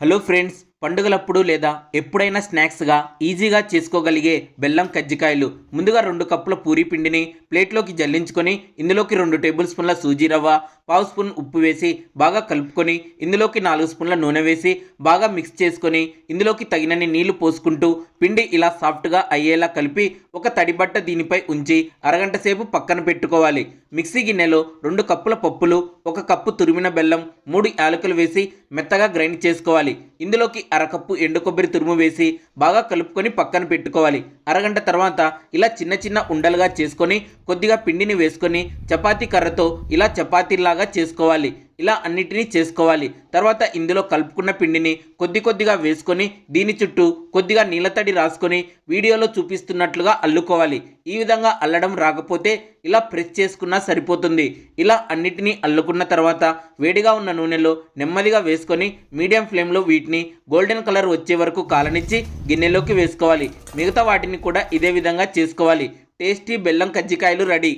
Hello friends, పండుగలప్పుడు లేదా ఎప్పుడైనా స్నాక్స్గా ఈజీగా చేసుకోగలిగే బెల్లం కజ్జికాయలు ముందుగా రెండు కప్పుల పూరి పిండిని ప్లేట్లోకి జల్లించుకొని ఇందులోకి రెండు టేబుల్ స్పూన్ల సూజీ రవ్వ పావు స్పూన్ ఉప్పు వేసి బాగా కలుపుకొని ఇందులోకి నాలుగు స్పూన్ల నూనె వేసి బాగా మిక్స్ చేసుకొని ఇందులోకి తగినన్ని నీళ్ళు పోసుకుంటూ పిండి ఇలా సాఫ్ట్గా అయ్యేలా కలిపి ఒక తడిబట్ట దీనిపై ఉంచి అరగంట సేపు పక్కన పెట్టుకోవాలి. మిక్సీ గిన్నెలో రెండు కప్పుల పప్పులు ఒక కప్పు తురిమిన బెల్లం మూడు యాలకులు వేసి మెత్తగా గ్రైండ్ చేసుకోవాలి. ఇందులోకి అరకప్పు ఎండు కొబ్బరి తురుము వేసి బాగా కలుపుకొని పక్కన పెట్టుకోవాలి. అరగంట తర్వాత ఇలా చిన్న చిన్న ఉండలుగా చేసుకొని కొద్దిగా పిండిని వేసుకొని చపాతీ కర్రతో ఇలా చపాతీలాగా చేసుకోవాలి. ఇలా అన్నిటినీ చేసుకోవాలి. తర్వాత ఇందులో కలుపుకున్న పిండిని కొద్ది కొద్దిగా వేసుకొని దీని చుట్టూ కొద్దిగా నీళ్ళతడి రాసుకొని వీడియోలో చూపిస్తున్నట్లుగా అల్లుకోవాలి. ఈ విధంగా అల్లడం రాకపోతే ఇలా ప్రెస్ చేసుకున్నా సరిపోతుంది. ఇలా అన్నిటినీ అల్లుకున్న తర్వాత వేడిగా ఉన్న నూనెలో నెమ్మదిగా వేసుకొని మీడియం ఫ్లేమ్లో వీటిని గోల్డెన్ కలర్ వచ్చే వరకు కాలనిచ్చి గిన్నెలోకి వేసుకోవాలి. మిగతా వాటిని కూడా ఇదే విధంగా చేసుకోవాలి. టేస్టీ బెల్లం కజ్జికాయలు రెడీ.